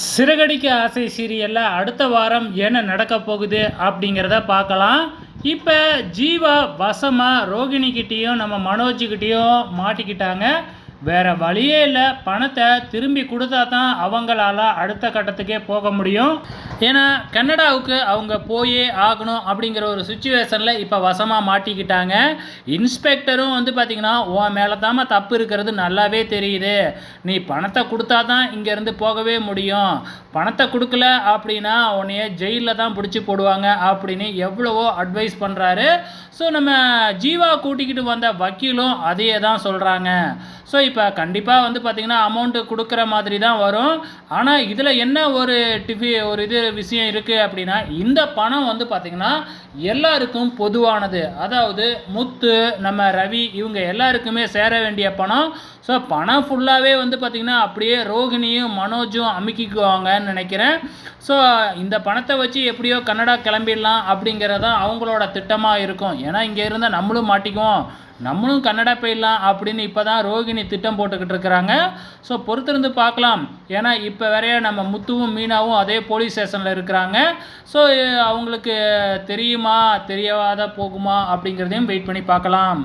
சிறகடிக்க ஆசை சீரியலில் அடுத்த வாரம் என்ன நடக்க போகுது அப்படிங்கிறத பார்க்கலாம். இப்போ ஜீவா வசமாக ரோகிணிக்கிட்டேயும் நம்ம மனோஜிக்கிட்டேயும் மாட்டிக்கிட்டாங்க. வேறு வழியே இல்லை. பணத்தை திரும்பி கொடுத்தா தான் அவங்களால அடுத்த கட்டத்துக்கே போக முடியும். ஏன்னா கனடாவுக்கு அவங்க போயே ஆகணும் அப்படிங்கிற ஒரு சுச்சுவேஷனில் இப்போ வசமாக மாட்டிக்கிட்டாங்க. இன்ஸ்பெக்டரும் வந்து பார்த்திங்கன்னா உன் மேலே தாம தப்பு இருக்கிறது நல்லாவே தெரியுது. நீ பணத்தை கொடுத்தா தான் இங்கேருந்து போகவே முடியும். பணத்தை கொடுக்கல அப்படின்னா உன்னைய ஜெயிலில் தான் பிடிச்சி போடுவாங்க அப்படின்னு எவ்வளவோ அட்வைஸ் பண்ணுறாரு ஸோ நம்ம ஜீவா கூட்டிக்கிட்டு வந்த வக்கீலும் அதையே தான் சொல்கிறாங்க ஸோ இப்போ கண்டிப்பாக வந்து பார்த்திங்கன்னா அமௌண்ட்டு கொடுக்குற மாதிரி தான் வரும். ஆனால் இதில் என்ன ஒரு டிஃபி ஒரு இது விஷயம் இருக்குது அப்படின்னா இந்த பணம் வந்து பார்த்திங்கன்னா எல்லாருக்கும் பொதுவானது. அதாவது முத்து நம்ம ரவி இவங்க எல்லாருக்குமே சேர வேண்டிய பணம் ஸோ பணம் ஃபுல்லாகவே வந்து பார்த்திங்கன்னா அப்படியே ரோகிணியும் மனோஜும் அமுக்கிக்குவாங்கன்னு நினைக்கிறேன். ஸோ இந்த பணத்தை வச்சு எப்படியோ கன்னடா கிளம்பிடலாம் அப்படிங்கிறதான் அவங்களோட திட்டமாக இருக்கும். ஏன்னா இங்கே இருந்தால் நம்மளும் மாட்டிக்குவோம். நம்மளும் கன்னடா போயிடலாம் அப்படின்னு இப்போ தான் ரோகிணி திட்டம் போட்டுக்கிட்டு இருக்கிறாங்க. ஸோ பொறுத்திருந்து பார்க்கலாம். ஏன்னா இப்போ வரைய நம்ம முத்துவும் மீனாவும் அதே போலீஸ் ஸ்டேஷனில் இருக்கிறாங்க. ஸோ அவங்களுக்கு தெரியுமா தெரியாத போகுமா அப்படிங்கிறதையும் வெயிட் பண்ணி பார்க்கலாம்.